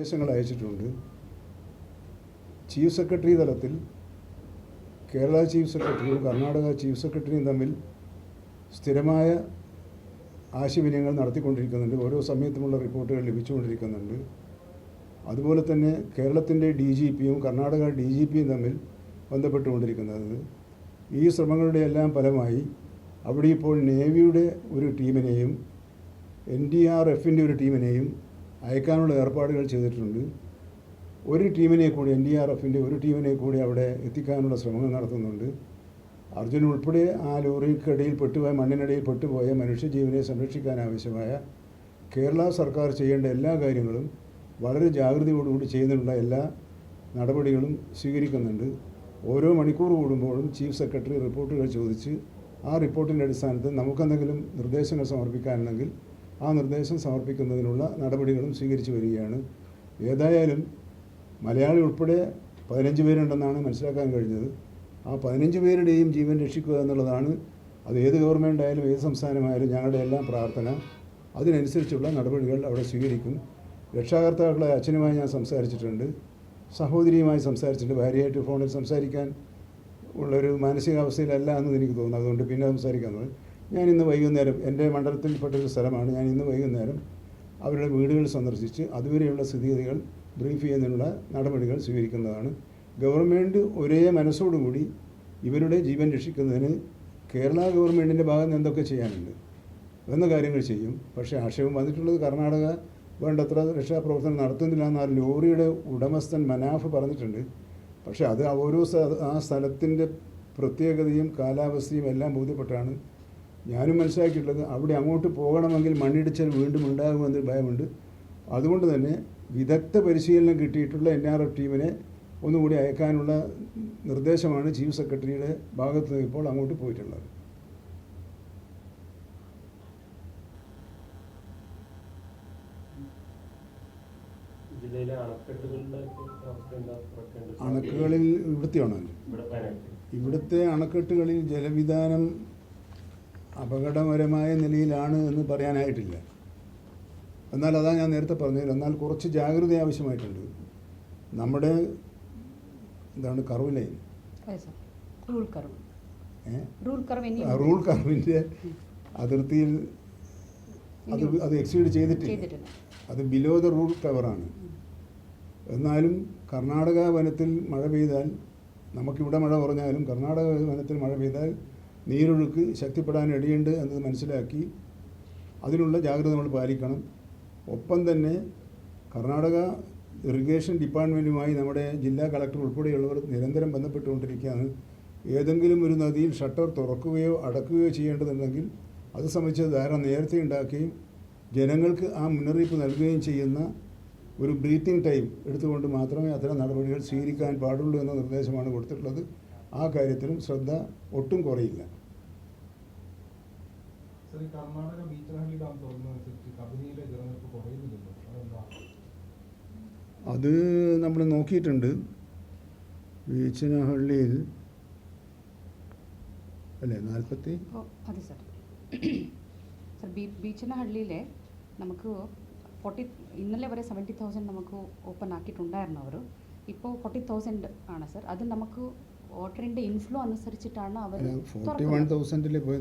നിർദ്ദേശങ്ങൾ അയച്ചിട്ടുണ്ട്. Chief secretary തലത്തിൽ കേരള ചീഫ് സെക്രട്ടറിയും കർണാടക ചീഫ് സെക്രട്ടറിയും തമ്മിൽ സ്ഥിരമായ ആശയവിനിമയങ്ങൾ നടത്തിക്കൊണ്ടിരിക്കുന്നുണ്ട്. ഓരോ സമയത്തുമുള്ള റിപ്പോർട്ടുകൾ ലഭിച്ചുകൊണ്ടിരിക്കുന്നുണ്ട്. അതുപോലെ തന്നെ കേരളത്തിന്റെ ഡി ജി പിയും കർണാടക ഡി ജി പിയും തമ്മിൽ ബന്ധപ്പെട്ടുകൊണ്ടിരിക്കുന്നത്. ഈ ശ്രമങ്ങളുടെ എല്ലാം ഫലമായി അവിടെ ഇപ്പോൾ നേവിയുടെ ഒരു ടീമിനെയും എൻ ഡി ആർ എഫിന്റെ ഒരു ടീമിനെയും അയക്കാനുള്ള ഏർപ്പാടുകൾ ചെയ്തിട്ടുണ്ട്. ഒരു ടീമിനെ കൂടി എൻ ഡി ആർ എഫിന്റെ ഒരു ടീമിനെ കൂടി അവിടെ എത്തിക്കാനുള്ള ശ്രമങ്ങൾ നടത്തുന്നുണ്ട്. അർജുൻ ഉൾപ്പെടെ ആ ലോറിക്കടിയിൽ പെട്ടുപോയ മണ്ണിനടിയിൽ പെട്ടുപോയ മനുഷ്യജീവനെ സംരക്ഷിക്കാൻ ആവശ്യമായ കേരള സർക്കാർ ചെയ്യേണ്ട എല്ലാ കാര്യങ്ങളും വളരെ ജാഗ്രതയോടുകൂടി ചെയ്യുന്നുള്ള എല്ലാ നടപടികളും സ്വീകരിക്കുന്നുണ്ട്. ഓരോ മണിക്കൂർ കൂടുമ്പോഴും ചീഫ് സെക്രട്ടറി റിപ്പോർട്ടുകൾ ചോദിച്ച് ആ റിപ്പോർട്ടിന്റെ അടിസ്ഥാനത്തിൽ നമുക്കെന്തെങ്കിലും നിർദ്ദേശങ്ങൾ സമർപ്പിക്കാനുണ്ടെങ്കിൽ ആ നിർദ്ദേശം സമർപ്പിക്കുന്നതിനുള്ള നടപടികളും സ്വീകരിച്ചു വരികയാണ്. ഏതായാലും മലയാളി ഉൾപ്പെടെ പതിനഞ്ച് പേരുണ്ടെന്നാണ് മനസ്സിലാക്കാൻ കഴിഞ്ഞത്. ആ പതിനഞ്ച് പേരുടെയും ജീവൻ രക്ഷിക്കുക എന്നുള്ളതാണ് അത് ഏത് ഗവൺമെന്റ് ആയാലും ഏത് സംസ്ഥാനമായാലും ഞങ്ങളുടെ എല്ലാം പ്രാർത്ഥന. അതിനനുസരിച്ചുള്ള നടപടികൾ അവിടെ സ്വീകരിക്കും. രക്ഷാകർത്താക്കളെ അച്ഛനുമായി ഞാൻ സംസാരിച്ചിട്ടുണ്ട്. സഹോദരിയുമായി സംസാരിച്ചിട്ടുണ്ട്. ഭാര്യയായിട്ട് ഫോണിൽ സംസാരിക്കാൻ ഉള്ളൊരു മാനസികാവസ്ഥയിലല്ല എന്ന് എനിക്ക് തോന്നുന്നു. അതുകൊണ്ട് പിന്നെ സംസാരിക്കാൻ തോന്നി ഞാൻ ഇന്ന് വൈകുന്നേരം എന്റെ മണ്ഡലത്തിൽപ്പെട്ടൊരു സ്ഥലമാണ്. ഞാൻ ഇന്ന് വൈകുന്നേരം അവരുടെ വീടുകൾ സന്ദർശിച്ച് അതുവരെയുള്ള സ്ഥിതിഗതികൾ ബ്രീഫ് ചെയ്യുന്നതിനുള്ള നടപടികൾ സ്വീകരിക്കുന്നതാണ്. ഗവൺമെന്റ് ഒരേ മനസ്സോടുകൂടി ഇവരുടെ ജീവൻ രക്ഷിക്കുന്നതിന് കേരള ഗവൺമെന്റിന്റെ ഭാഗത്ത് എന്തൊക്കെ ചെയ്യാനുണ്ട്? എന്ന കാര്യങ്ങൾ ചെയ്യും. പക്ഷേ ആക്ഷേപം വന്നിട്ടുള്ളത് കർണാടക വേണ്ടത്ര രക്ഷാപ്രവർത്തനം നടത്തുന്നില്ല എന്നാൽ ലോറിയുടെ ഉടമസ്ഥൻ മനാഫ് പറഞ്ഞിട്ടുണ്ട്. പക്ഷേ അത് ഓരോ ആ സ്ഥലത്തിന്റെ പ്രത്യേകതയും കാലാവസ്ഥയും എല്ലാം ബോധ്യപ്പെട്ടാണ് ഞാനും മനസ്സിലാക്കിയിട്ടുള്ളത് അവിടെ അങ്ങോട്ട് പോകണമെങ്കിൽ മണ്ണിടിച്ചൽ വീണ്ടും ഉണ്ടാകുമെന്നൊരു ഭയമുണ്ട്. അതുകൊണ്ട് തന്നെ വിദഗ്ധ പരിശീലനം കിട്ടിയിട്ടുള്ള എൻ ആർ എഫ് ടീമിനെ ഒന്നുകൂടി അയക്കാനുള്ള നിർദ്ദേശമാണ് ചീഫ് സെക്രട്ടറിയുടെ ഭാഗത്ത് നിന്ന് ഇപ്പോൾ അങ്ങോട്ട് പോയിട്ടുള്ളത്. അണക്കെട്ടുകളിൽ ഇവിടുത്തെ ആണല്ലോ. ഇവിടുത്തെ അണക്കെട്ടുകളിൽ ജലവിധാനം അപകടകരമായ നിലയിലാണ് എന്ന് പറയാനായിട്ടില്ല. എന്നാൽ അതാ ഞാൻ നേരത്തെ പറഞ്ഞത് എന്നാൽ കുറച്ച് ജാഗ്രത ആവശ്യമായിട്ടുണ്ട്. നമ്മുടെ എന്താണ് കർവ് ലൈൻ? റൂൾ കർവിന്റെ അതിർത്തിയിൽ അത് അത് എക്സീഡ് ചെയ്തിട്ടില്ല. ചെയ്തിട്ടില്ല. അത് ബിലോ ദ റൂൾ കവറാണ് എന്നാലും കർണാടക വനത്തിൽ മഴ പെയ്താൽ നമുക്കിവിടെ മഴ കുറഞ്ഞാലും കർണാടക വനത്തിൽ മഴ പെയ്താൽ നീരൊഴുക്ക് ശക്തിപ്പെടാൻ ഇടയുണ്ട് എന്നത് മനസ്സിലാക്കി അതിനുള്ള ജാഗ്രത നമ്മൾ പാലിക്കണം. ഒപ്പം തന്നെ കർണാടക ഇറിഗേഷൻ ഡിപ്പാർട്ട്മെന്റുമായി നമ്മുടെ ജില്ലാ കളക്ടർ ഉൾപ്പെടെയുള്ളവർ നിരന്തരം ബന്ധപ്പെട്ടുകൊണ്ടിരിക്കുകയാണ്. ഏതെങ്കിലും ഒരു നദിയിൽ ഷട്ടർ തുറക്കുകയോ അടക്കുകയോ ചെയ്യേണ്ടതുണ്ടെങ്കിൽ അത് സംബന്ധിച്ച് ധാരണ നേരത്തെ ഉണ്ടാക്കുകയും ജനങ്ങൾക്ക് ആ മുന്നറിയിപ്പ് നൽകുകയും ചെയ്യുന്ന ഒരു ബ്രീത്തിങ് ടൈം എടുത്തുകൊണ്ട് മാത്രമേ അത്തരം നടപടികൾ സ്വീകരിക്കാൻ പാടുള്ളൂ എന്ന നിർദ്ദേശമാണ് കൊടുത്തിട്ടുള്ളത്. ആ കാര്യത്തിലും ശ്രദ്ധ ഒട്ടും കുറയില്ല. സർ ഈ കർണാടക ബീച്ചനഹള്ളി ഡാം തുറന്നതനുസരിച്ച് കബനിയിലെ ജലനിരപ്പ് കുറയുന്നില്ലല്ലോ. അതെന്താ? അത് നമ്മൾ നോക്കിയിട്ടുണ്ട്. ബീച്ചനഹള്ളിയിൽ അല്ലേ? നാൽപ്പത്തി ഓ അതെ സാർ. സാർ ബീ ബീച്ചനഹള്ളിയിലെ നമുക്ക് ഫോർട്ടി ഇന്നലെ വരെ സെവന്റി തൗസൻഡ് നമുക്ക് ഓപ്പൺ ആക്കിയിട്ടുണ്ടായിരുന്നു അവർ ഇപ്പോൾ ഫോർട്ടി തൗസൻഡ് ആണ് സർ. അത് നമുക്ക് വാട്ടറിന്റെ ഇൻഫ്ലോ അനുസരിച്ചിട്ടാണ് അവർ ഫോർട്ടി വൺ തൗസൻഡിൽ പോയി